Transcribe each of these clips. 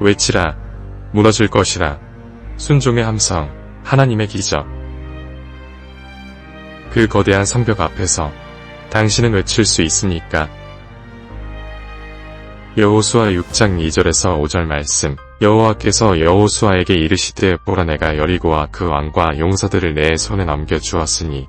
외치라. 무너질 것이라. 순종의 함성, 하나님의 기적. 그 거대한 성벽 앞에서 당신은 외칠 수 있습니까? 여호수아 6장 2절에서 5절 말씀 여호와께서 여호수아에게 이르시되 보라 내가 여리고와 그 왕과 용사들을 내 손에 넘겨 주었으니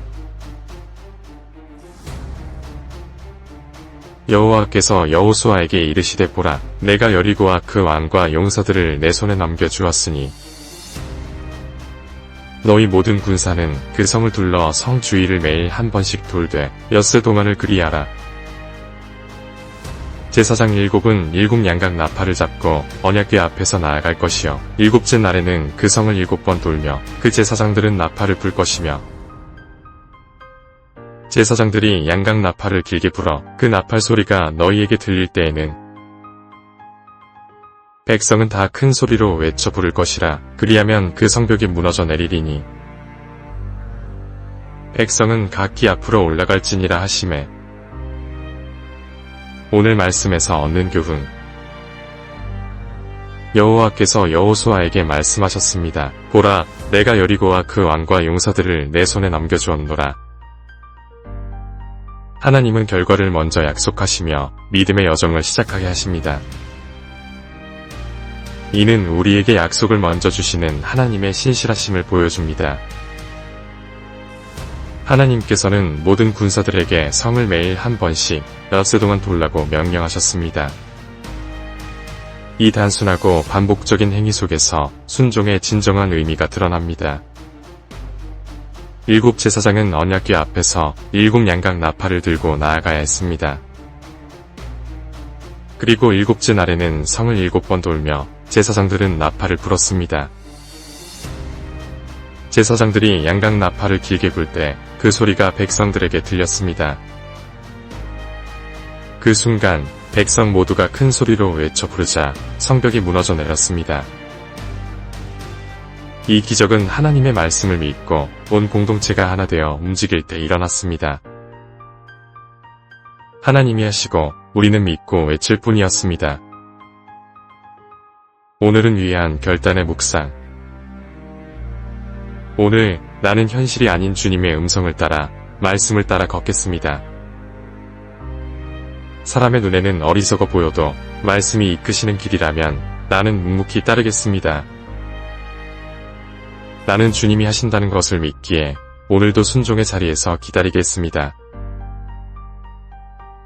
여호와께서 여호수아에게 이르시되 보라 내가 여리고와 그 왕과 용사들을 내 손에 넘겨 주었으니 너희 모든 군사는 그 성을 둘러 성 주위를 매일 한 번씩 돌되 엿새 동안을 그리하라. 제사장 일곱은 일곱 양각 나팔을 잡고 언약궤 앞에서 나아갈 것이요. 일곱째 날에는 그 성을 일곱 번 돌며 그 제사장들은 나팔을 불 것이며 제사장들이 양각 나팔을 길게 불어 그 나팔 소리가 너희에게 들릴 때에는 백성은 다 큰 소리로 외쳐 부를 것이라 그리하면 그 성벽이 무너져 내리리니 백성은 각기 앞으로 올라갈지니라 하심에 오늘 말씀에서 얻는 교훈 여호와께서 여호수아에게 말씀하셨습니다. 보라, 내가 여리고와 그 왕과 용사들을 내 손에 넘겨주었노라. 하나님은 결과를 먼저 약속하시며 믿음의 여정을 시작하게 하십니다. 이는 우리에게 약속을 먼저 주시는 하나님의 신실하심을 보여줍니다. 하나님께서는 모든 군사들에게 성을 매일 한 번씩 엿새 동안 돌라고 명령하셨습니다. 이 단순하고 반복적인 행위 속에서 순종의 진정한 의미가 드러납니다. 일곱 제사장은 언약궤 앞에서 일곱 양각 나팔을 들고 나아가야 했습니다. 그리고 일곱째 날에는 성을 일곱 번 돌며 제사장들은 나팔을 불었습니다. 제사장들이 양각 나팔을 길게 불 때 그 소리가 백성들에게 들렸습니다. 그 순간 백성 모두가 큰 소리로 외쳐 부르자 성벽이 무너져 내렸습니다. 이 기적은 하나님의 말씀을 믿고 온 공동체가 하나 되어 움직일 때 일어났습니다. 하나님이 하시고 우리는 믿고 외칠 뿐이었습니다. 오늘은 위한 결단의 묵상. 오늘 나는 현실이 아닌 주님의 음성을 따라 말씀을 따라 걷겠습니다. 사람의 눈에는 어리석어 보여도 말씀이 이끄시는 길이라면 나는 묵묵히 따르겠습니다. 나는 주님이 하신다는 것을 믿기에 오늘도 순종의 자리에서 기다리겠습니다.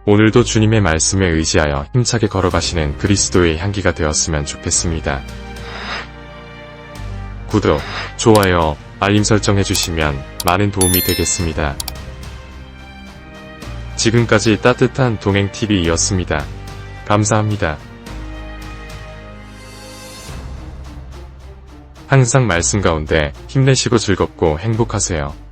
오늘도 주님의 말씀에 의지하여 힘차게 걸어가시는 그리스도의 향기가 되었으면 좋겠습니다. 구독, 좋아요, 알림 설정 해주시면 많은 도움이 되겠습니다. 지금까지 따뜻한 동행TV이었습니다. 감사합니다. 항상 말씀 가운데 힘내시고 즐겁고 행복하세요.